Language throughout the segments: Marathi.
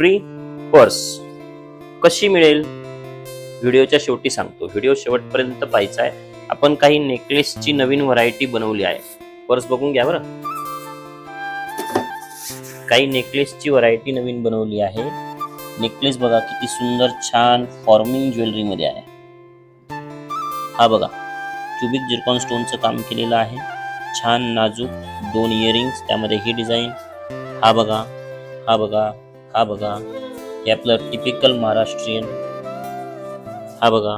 फ्री पर्स कशी मिळेल? व्हिडिओच्या शेवटी सांगतो. व्हिडिओ शेवटपर्यंत पाहायचा आहे. आपण काही नेकलेसची नवीन व्हरायटी बनवली आहे. पर्स बघून घ्या बरं. काही नेकलेसची व्हरायटी नवीन बनवली आहे. नेकलेस बघा किती सुंदर छान फॉर्मिंग ज्वेलरी मध्ये आहे. हा बघा. क्युबिक जिरकॉन स्टोनचं काम केलेलं आहे. छान नाजूक दोन इयरिंग्स त्यामध्ये ही डिझाईन हा बघा. हा बघा. हा बघा हे आपलं टिपिकल महाराष्ट्रीयन. हा बघा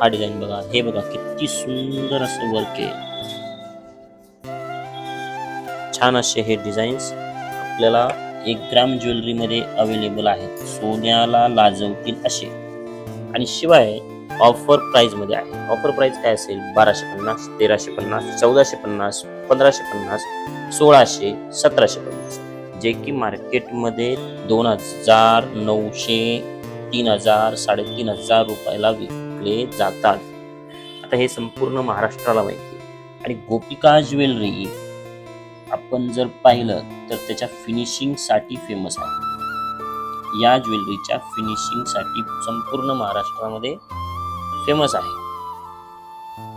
हा डिझाईन बघा हे बघा किती सुंदर असं वर्क आहे. छान असे हे डिझाईन्स आपल्याला एक ग्राम ज्वेलरीमध्ये अवेलेबल आहेत. सोन्याला लाजवतील असे. आणि शिवाय ऑफर प्राईजमध्ये आहे. ऑफर प्राईज काय असेल? बाराशे पन्नास तेराशे पन्नास चौदाशे पन्नास पंधराशे पन्नास सोळाशे सतराशे पन्नास. जे की मार्केटमध्ये दोन हजार नऊशे तीन हजार साडेतीन हजार रुपयाला विकले जातात. आता हे संपूर्ण महाराष्ट्राला माहिती आणि गोपिका ज्वेलरी आपण जर पाहिलं तर त्याच्या फिनिशिंगसाठी फेमस आहे. या ज्वेलरीच्या फिनिशिंगसाठी संपूर्ण महाराष्ट्रामध्ये फेमस आहे.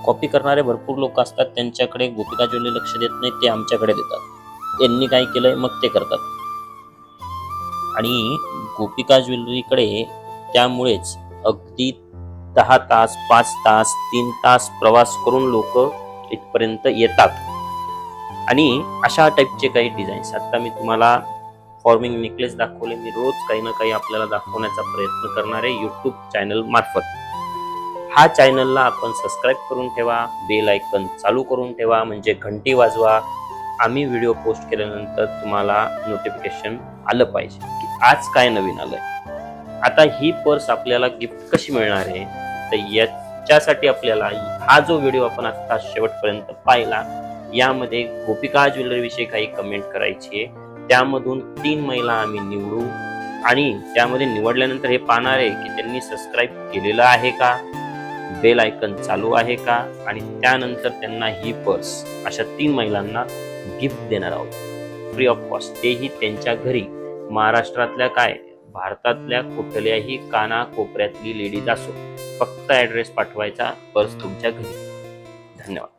कॉपी करणारे भरपूर लोक असतात त्यांच्याकडे गोपिका ज्वेलरी लक्ष देत नाही ते आमच्याकडे देतात. यांनी काय केलंय? मग ते करतात. आणि गोपिका ज्वेलरीकडे त्यामुळेच अगदी दहा तास पाच तास तीन तास प्रवास करून लोक इथपर्यंत येतात. आणि अशा टाईपचे काही डिझाईन्स आता मी तुम्हाला फॉर्मिंग नेकलेस दाखवले. मी रोज काही ना काही आपल्याला दाखवण्याचा प्रयत्न करणारे यूट्यूब युट्यूब चॅनल मार्फत. हा चॅनलला आपण सबस्क्राईब करून ठेवा बेल आयकन चालू करून ठेवा म्हणजे घंटी वाजवा आम्ही व्हिडिओ पोस्ट केल्यानंतर तुम्हाला नोटिफिकेशन आलं पाहिजे की आज काय नवीन आलंय. आता ही पर्स आपल्याला गिफ्ट कशी मिळणार आहे? तर याच्यासाठी आपल्याला हा जो व्हिडिओ आपण आता शेवटपर्यंत पाहिला यामध्ये गोपिका ज्वेलरीविषयी काही कमेंट करायची आहे. त्यामधून तीन महिला आम्ही निवडू आणि त्यामध्ये निवडल्यानंतर हे पाहणार आहे की त्यांनी सबस्क्राईब केलेलं आहे का? बेल आयकन चालू आहे का? आणि त्यानंतर त्यांना ही पर्स अशा तीन महिलांना गिफ्ट देणार आहोत. फ्री ऑफ कॉस्ट तेही त्यांच्या घरी. महाराष्ट्रातल्या काय? भारतातल्या कुठल्याही काना कोपऱ्यातली लेडीज असो फक्त ॲड्रेस पाठवायचा पर्स तुमच्या घरी. धन्यवाद.